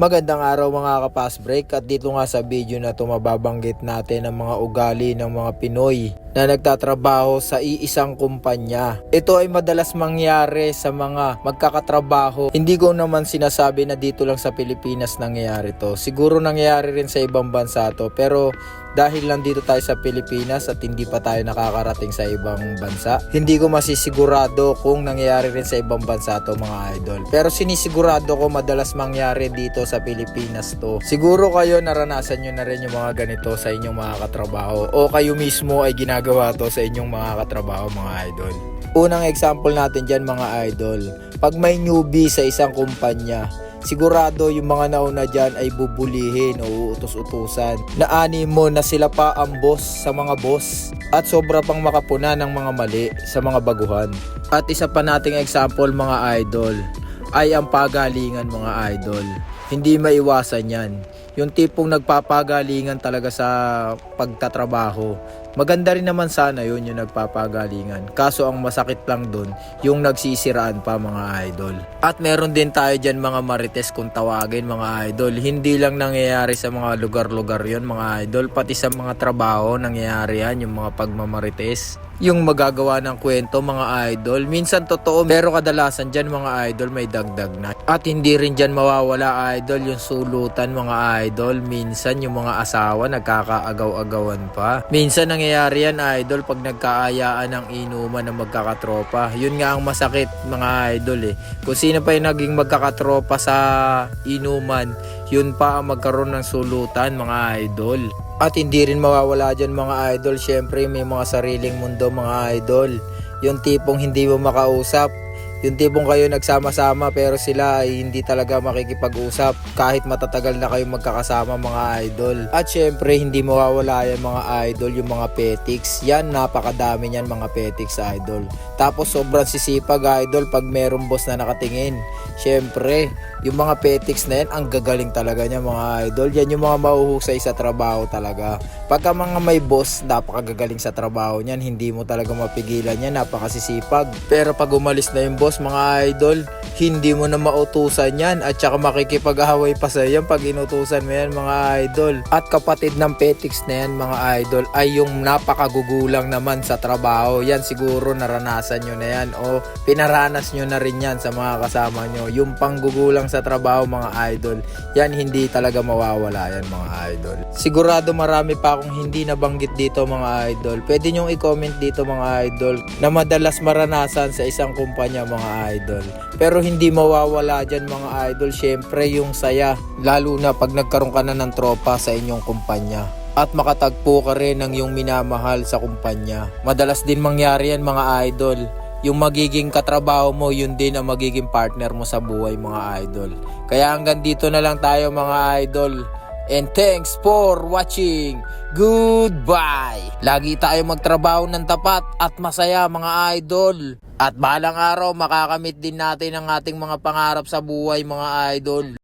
Magandang araw mga kapas break at dito nga sa video na to mababanggit natin ang mga ugali ng mga Pinoy na nagtatrabaho sa iisang kumpanya. Ito ay madalas mangyari sa mga magkakatrabaho. Hindi ko naman sinasabi na dito lang sa Pilipinas nangyayari to. Siguro nangyayari rin sa ibang bansa to pero dahil lang dito tayo sa Pilipinas at hindi pa tayo nakakarating sa ibang bansa, hindi ko masisigurado kung nangyayari rin sa ibang bansa to mga idol. Pero sinisigurado ko madalas mangyari dito sa Pilipinas to. Siguro kayo naranasan nyo na rin yung mga ganito sa inyong mga katrabaho o kayo mismo ay ginagawa to sa inyong mga katrabaho mga idol. Unang example natin dyan mga idol, pag may newbie sa isang kumpanya, sigurado yung mga nauna dyan ay bubulihin o uutos-utusan. Naani mo na sila pa ang boss sa mga boss at sobra pang makapuna ng mga mali sa mga baguhan. At isa pa nating example mga idol ay ang pagalingan mga idol. Hindi maiwasan yan. Yung tipong nagpapagalingan talaga sa pagtatrabaho. Maganda rin naman sana yun yung nagpapagalingan. Kaso ang masakit lang dun, yung nagsisiraan pa mga idol. At meron din tayo dyan mga marites kung tawagin mga idol. Hindi lang nangyayari sa mga lugar-lugar yon mga idol. Pati sa mga trabaho nangyayari yan, yung mga pagmamarites yung magagawa ng kwento mga idol. Minsan totoo, pero kadalasan dyan mga idol may dagdag na. At hindi rin dyan mawawala idol yung sulutan mga idol. Minsan yung mga asawa nagkakaagaw-agawan pa. Minsan nangyayari yan idol pag nagkaayaan ng inuman ng magkakatropa. Yun nga ang masakit mga idol eh. Kung sino pa yung naging magkakatropa sa inuman, yun pa ang magkaroon ng sulutan mga idol. At hindi rin mawawala dyan mga idol, syempre may mga sariling mundo mga idol. Yung tipong hindi mo makausap, yung tipong kayo nagsama-sama pero sila ay hindi talaga makikipag-usap kahit matatagal na kayo magkakasama mga idol. At syempre hindi mawawala yan mga idol yung mga petics. Yan napakadami niyan mga petics idol. Tapos sobrang sisipag idol pag merong boss na nakatingin. Syempre yung mga petics na yan ang gagaling talaga niya mga idol. Yan yung mga mahuhusay sa trabaho talaga. Pagka mga may boss, napakagagaling sa trabaho niyan. Hindi mo talaga mapigilan yan. Napakasisipag. Pero pag umalis na yung boss mga idol, hindi mo na mautusan yan. At saka makikipag-ahaway pa sa yan pag inutusan mo yan mga idol. At kapatid ng petics na yan mga idol ay yung napakagugulang naman sa trabaho. Yan siguro naranasan nyo na yan o pinaranas nyo na rin yan sa mga kasama nyo. Yung panggugulang sa trabaho mga idol, yan hindi talaga mawawala yan mga idol. Sigurado marami pa akong hindi nabanggit dito mga idol. Pwede nyong i-comment dito mga idol na madalas maranasan sa isang kumpanya mga idol. Pero hindi mawawala dyan mga idol, syempre yung saya. Lalo na pag nagkaroon ka na ng tropa sa inyong kumpanya at makatagpo ka rin ng iyong minamahal sa kumpanya. Madalas din mangyari yan mga idol. Yung magiging katrabaho mo, yun din ang magiging partner mo sa buhay mga idol. Kaya hanggang dito na lang tayo mga idol. And thanks for watching. Goodbye! Lagi tayo magtrabaho ng tapat at masaya mga idol. At balang araw makakamit din natin ang ating mga pangarap sa buhay mga idol.